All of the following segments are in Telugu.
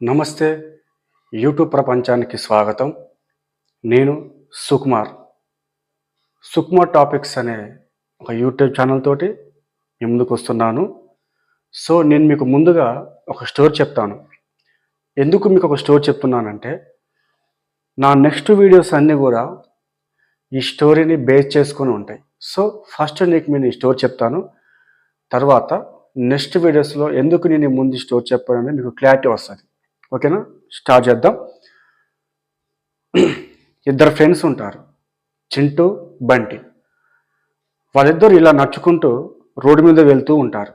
నమస్తే. యూట్యూబ్ ప్రపంచానికి స్వాగతం. నేను సుకుమార్. సుకుమార్ టాపిక్స్ అనే ఒక యూట్యూబ్ ఛానల్ తోటి మీ ముందుకు వస్తున్నాను. సో నేను మీకు ముందుగా ఒక స్టోరీ చెప్తాను. ఎందుకు మీకు ఒక స్టోరీ చెప్తున్నానంటే నా నెక్స్ట్ వీడియోస్ అన్నీ కూడా ఈ స్టోరీని బేస్ చేసుకొని ఉంటాయి. సో ఫస్ట్ నీకు నేను ఈ స్టోరీ చెప్తాను. తర్వాత నెక్స్ట్ వీడియోస్లో ఎందుకు నేను ముందు స్టోర్ చెప్పానని మీకు క్లారిటీ వస్తుంది. ఓకేనా? స్టార్ట్ చేద్దాం. ఇద్దరు ఫ్రెండ్స్ ఉంటారు చింటూ బంటి. వాళ్ళిద్దరు ఇలా నడుచుకుంటూ రోడ్డు మీద వెళ్తూ ఉంటారు.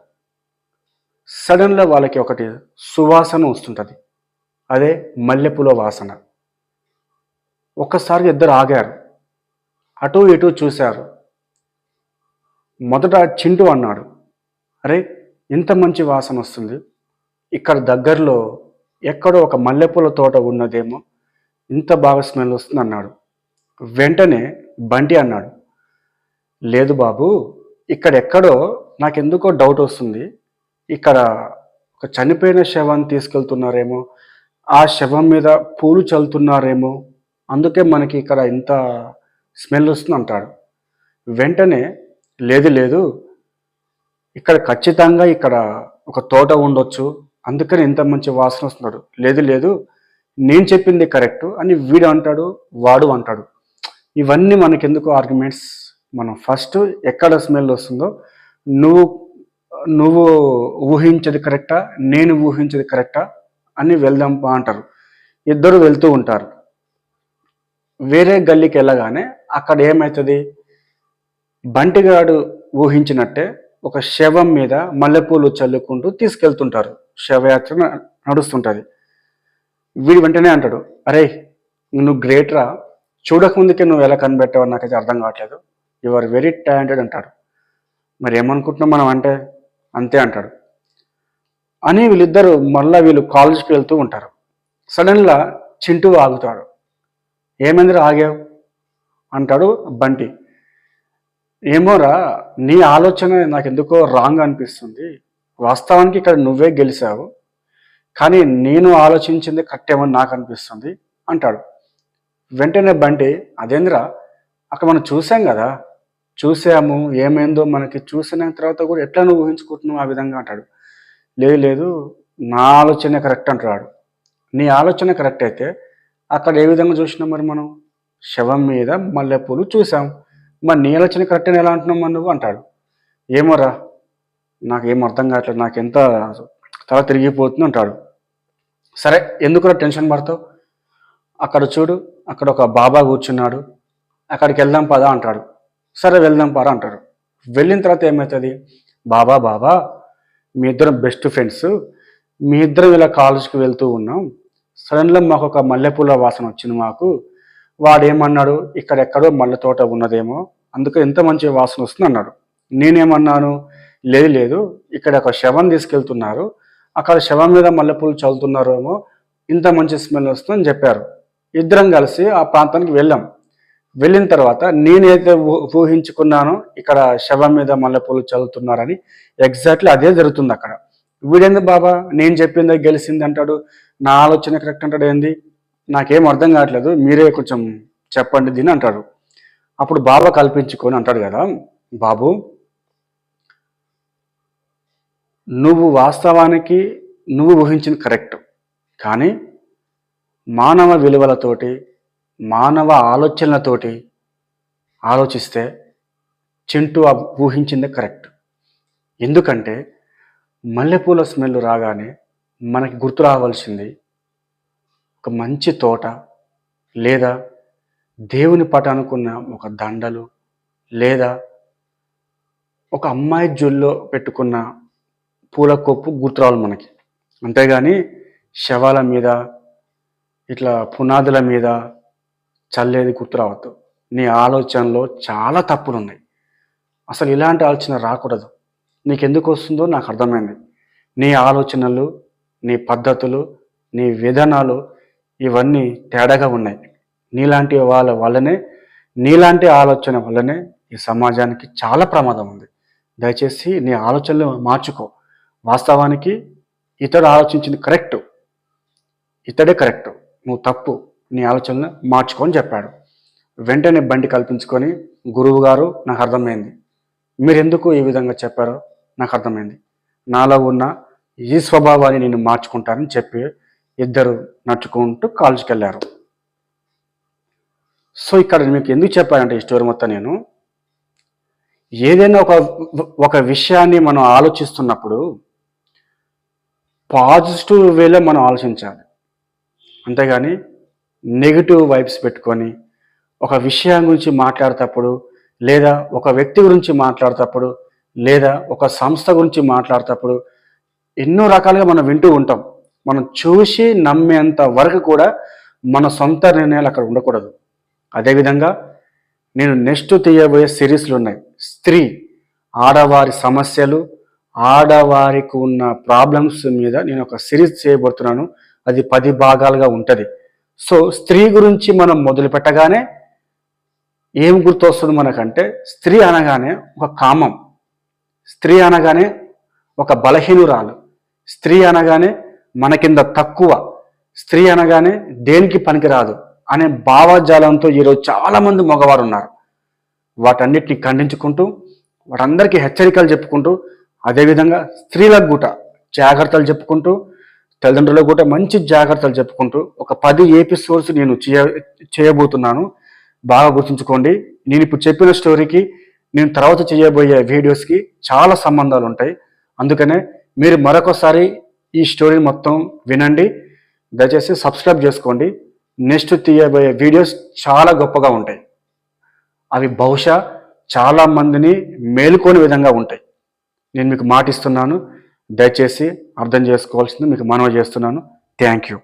సడన్గా వాళ్ళకి ఒకటి సువాసన వస్తుంటుంది. అదే మల్లెపూల వాసన. ఒక్కసారి ఇద్దరు ఆగారు. అటు ఇటు చూశారు. మొదట చింటూ అన్నాడు అరే ఇంత మంచి వాసన వస్తుంది. ఇక్కడ దగ్గరలో ఎక్కడో ఒక మల్లెపూల తోట ఉన్నదేమో ఇంత బాగా స్మెల్ వస్తుంది అన్నాడు. వెంటనే బంటి అన్నాడు లేదు బాబు ఇక్కడ ఎక్కడో నాకెందుకో డౌట్ వస్తుంది. ఇక్కడ ఒక చనిపోయిన శవాన్ని తీసుకెళ్తున్నారేమో ఆ శవం మీద పూలు చల్లుతున్నారేమో అందుకే మనకి ఇక్కడ ఇంత స్మెల్ వస్తుంది అంటాడు. వెంటనే లేదు లేదు ఇక్కడ ఖచ్చితంగా ఇక్కడ ఒక తోట ఉండొచ్చు అందుకని ఇంత మంచి వాసన వస్తున్నాడు. లేదు లేదు నేను చెప్పింది కరెక్ట్ అని వీడు అంటాడు వాడు అంటాడు. ఇవన్నీ మనకెందుకు ఆర్గ్యుమెంట్స్? మనం ఫస్ట్ ఎక్కడ స్మెల్ వస్తుందో నువ్వు నువ్వు ఊహించేది కరెక్టా నేను ఊహించేది కరెక్టా అని వెళ్దాం బా అంటారు. ఇద్దరు వెళ్తూ ఉంటారు. వేరే గల్లీకి వెళ్ళగానే అక్కడ ఏమవుతుంది బంటిగాడు ఊహించినట్టే ఒక శవం మీద మల్లెపూలు చల్లుకుంటూ తీసుకెళ్తుంటారు. శవయాత్ర నడుస్తుంటుంది. వీడు వెంటనే అంటాడు అరే నువ్వు గ్రేట్రా చూడకముందుకే నువ్వు ఎలా కనిపెట్టావు నాకైతే అర్థం కావట్లేదు. యు ఆర్ వెరీ టాలెంటెడ్ అంటాడు. మరి ఏమనుకుంటున్నాం మనం అంటే? అంతే అంటాడు. అని వీళ్ళిద్దరు మళ్ళీ వీళ్ళు కాలేజ్కి వెళ్తూ ఉంటారు. సడన్గా చింటూ ఆగుతాడు. ఏమైందిరా ఆగావు? అంటాడు బంటి. ఏమోరా నీ ఆలోచన నాకు ఎందుకో రాంగ్ అనిపిస్తుంది. వాస్తవానికి ఇక్కడ నువ్వే గెలిచావు కానీ నేను ఆలోచించింది కట్టేమని నాకు అనిపిస్తుంది అంటాడు. వెంటనే బండి అదేంద్రా అక్కడ మనం చూసాం కదా చూసాము ఏమైందో మనకి చూసిన తర్వాత కూడా ఎట్లా నువ్వు ఊహించుకుంటున్నావు ఆ విధంగా అంటాడు. లేదు లేదు నా ఆలోచన కరెక్ట్ అంటాడు నీ ఆలోచన కరెక్ట్ అయితే అక్కడ ఏ విధంగా చూసినాం మరి మనం? శవం మీద మల్లెపూలు చూసాం. మరి నీ ఆలోచన కరెక్ట్ అని ఎలా అంటున్నాం మరి నువ్వు? అంటాడు. ఏమోరా నాకు ఏం అర్థం కావట్లేదు. నాకు ఎంత తల తిరిగిపోతుంది అంటాడు. సరే ఎందుకురా టెన్షన్ పడతావు? అక్కడ చూడు అక్కడ ఒక బాబా కూర్చున్నాడు. అక్కడికి వెళ్దాం పదా అంటాడు. సరే వెళ్దాం పరా అంటాడు. వెళ్ళిన తర్వాత ఏమవుతుంది బాబా బాబా మీ ఇద్దరం బెస్ట్ ఫ్రెండ్స్ మీ ఇద్దరం ఇలా కాలేజ్కి వెళ్తూ ఉన్నాం. సడన్గా మాకు ఒక మల్లెపూల వాసన వచ్చింది మాకు. వాడు ఏమన్నాడు ఇక్కడెక్కడో మల్లె తోట ఉన్నదేమో. అందుకే ఎంత మంచి వాసన వస్తుంది అన్నాడు నేనేమన్నాను? లేదు లేదు. ఇక్కడ ఒక శవం తీసుకెళ్తున్నారు. అక్కడ శవం మీద మల్లెపూలు చల్లుతున్నారేమో ఇంత మంచి స్మెల్ వస్తుందని చెప్పారు. ఇద్దరం కలిసి ఆ ప్రాంతానికి వెళ్ళాం. వెళ్ళిన తర్వాత నేనైతే ఊహించుకున్నానో ఇక్కడ శవం మీద మల్లెపూలు చల్లుతున్నారని. ఎగ్జాక్ట్లీ అదే జరుగుతుంది అక్కడ. వీడేంది బాబా? నేను చెప్పింది గెలిచింది అంటాడు. నా ఆలోచన కరెక్ట్ అంటాడు ఏంది? నాకేం అర్థం కావట్లేదు. మీరే కొంచెం చెప్పండి దీని అంటాడు. అప్పుడు బాబా కల్పించుకొని అంటాడు కదా బాబు నువ్వు వాస్తవానికి నువ్వు ఊహించింది కరెక్ట్. కానీ మానవ విలువలతోటి మానవ ఆలోచనలతోటి ఆలోచిస్తే చింటూ ఊహించింది ఊహించిందే కరెక్ట్. ఎందుకంటే మల్లెపూల స్మెల్ రాగానే మనకి గుర్తు రావాల్సింది ఒక మంచి తోట లేదా దేవుని పట అనుకున్న ఒక దండలు లేదా ఒక అమ్మాయి జొల్లో పెట్టుకున్న పూల కొప్పు గుర్తు రావాలి మనకి. అంతేగాని శవాల మీద ఇట్లా పునాదుల మీద చల్లేది గుర్తు రావద్దు నీ ఆలోచనలో చాలా తప్పులు ఉన్నాయి అసలు ఇలాంటి ఆలోచన రాకూడదు. నీకు ఎందుకు వస్తుందో నాకు అర్థమైంది. నీ ఆలోచనలు నీ పద్ధతులు నీ విధానాలు ఇవన్నీ తేడాగా ఉన్నాయి. నీలాంటి వాళ్ళ వల్లనే నీలాంటి ఆలోచన వల్లనే ఈ సమాజానికి చాలా ప్రమాదం ఉంది. దయచేసి నీ ఆలోచనలు మార్చుకో. వాస్తవానికి ఇతడు ఆలోచించింది కరెక్ట్. ఇతడే కరెక్ట్. నువ్వు తప్పు. నీ ఆలోచనలు మార్చుకొని చెప్పాడు. వెంటనే బండి కల్పించుకొని గురువు గారు నాకు అర్థమైంది. మీరు ఎందుకు ఈ విధంగా చెప్పారో నాకు అర్థమైంది. నాలో ఉన్న ఈ స్వభావాన్ని నేను మార్చుకుంటానని చెప్పి ఇద్దరు నడుచుకుంటూ కాలేజీకి వెళ్ళారు సో ఇక్కడ మీకు ఎందుకు చెప్పానంటే ఈ స్టోరీ మొత్తం నేను. ఏదైనా ఒక ఒక విషయాన్ని మనం ఆలోచిస్తున్నప్పుడు పాజిటివ్ వేలో మనం ఆలోచించాలి. అంతేగాని నెగిటివ్ వైబ్స్ పెట్టుకొని ఒక విషయం గురించి మాట్లాడేటప్పుడు లేదా ఒక వ్యక్తి గురించి మాట్లాడేటప్పుడు లేదా ఒక సంస్థ గురించి మాట్లాడేటప్పుడు ఎన్నో రకాలుగా మనం వింటూ ఉంటాం. మనం చూసి నమ్మేంత వరకు కూడా మన సొంత నిర్ణయాలు అక్కడ ఉండకూడదు. అదేవిధంగా నేను నెక్స్ట్ తీయబోయే సిరీస్లు ఉన్నాయి. స్త్రీ ఆడవారి సమస్యలు ఆడవారికి ఉన్న ప్రాబ్లమ్స్ మీద నేను ఒక సిరీస్ చేయబడుతున్నాను అది పది భాగాలుగా ఉంటుంది. సో స్త్రీ గురించి మనం మొదలు పెట్టగానే ఏం గుర్తొస్తుంది మనకంటే స్త్రీ అనగానే ఒక కామం. స్త్రీ అనగానే ఒక బలహీనురాలు. స్త్రీ అనగానే మన కింద తక్కువ. స్త్రీ అనగానే దేనికి పనికిరాదు అనే భావజాలంతో ఈరోజు చాలామంది మగవారు ఉన్నారు వాటన్నిటిని ఖండించుకుంటూ వాటందరికీ హెచ్చరికలు చెప్పుకుంటూ అదేవిధంగా స్త్రీలకు కూడా జాగ్రత్తలు చెప్పుకుంటూ తల్లిదండ్రులకు కూడా మంచి జాగ్రత్తలు చెప్పుకుంటూ ఒక పది ఎపిసోడ్స్ నేను చేయ చేయబోతున్నాను. బాగా గుర్తుంచుకోండి. నేను ఇప్పుడు చెప్పిన స్టోరీకి నేను తర్వాత చేయబోయే వీడియోస్కి చాలా సంబంధాలు ఉంటాయి. అందుకనే మీరు మరొకసారి ఈ స్టోరీ మొత్తం వినండి. దయచేసి సబ్స్క్రైబ్ చేసుకోండి. నెక్స్ట్ తీయబోయే వీడియోస్ చాలా గొప్పగా ఉంటాయి. అవి బహుశా చాలా మందిని మేలుకోని విధంగా ఉంటాయి. నేను మీకు మాటిస్తున్నాను. దయచేసి అర్థం చేసుకోవాల్సింది మీకు మనవి చేస్తున్నాను. Thank you.